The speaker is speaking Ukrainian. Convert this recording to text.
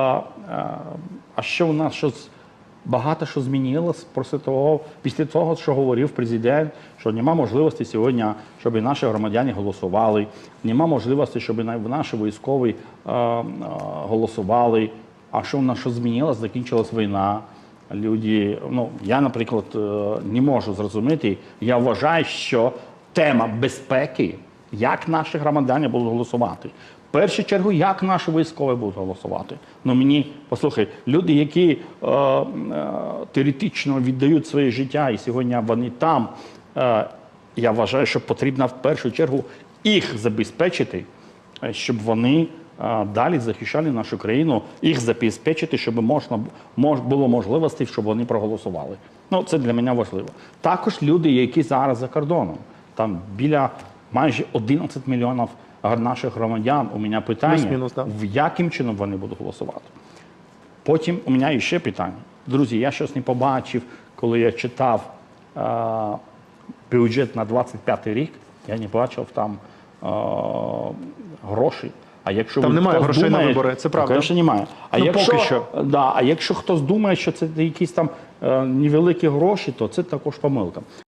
А, а що у нас щось багато що змінилось після того, після того, що говорив президент, що нема можливості сьогодні, щоб наші громадяни голосували, нема можливості, щоб на- наші військові голосували. А що у нас що змінилось? Закінчилась війна. Люди, ну я, наприклад, е, не можу зрозуміти. Я вважаю, що тема безпеки, як наші громадяни будуть голосувати. В першу чергу, як наші військові будуть голосувати. Ну мені послухай, люди, які е, е, теоретично віддають своє життя, і сьогодні вони там. Е, я вважаю, що потрібно в першу чергу їх забезпечити, е, щоб вони е, далі захищали нашу країну, їх забезпечити, щоб можна мож, було можливості, щоб вони проголосували. Ну це для мене важливо. Також люди, які зараз за кордоном, там біля майже 11 мільйонів наших громадян. У мене питання, да. в яким чином вони будуть голосувати. Потім у мене ще питання. Друзі, я щось не побачив, коли я читав е, бюджет на 25 рік, я не бачив там е, грошей. А якщо Там немає грошей на вибори, це правда. Звісно, немає. А Ну, якщо, поки що. Да, а якщо хтось думає, що це якісь там е, невеликі гроші, то це також помилка.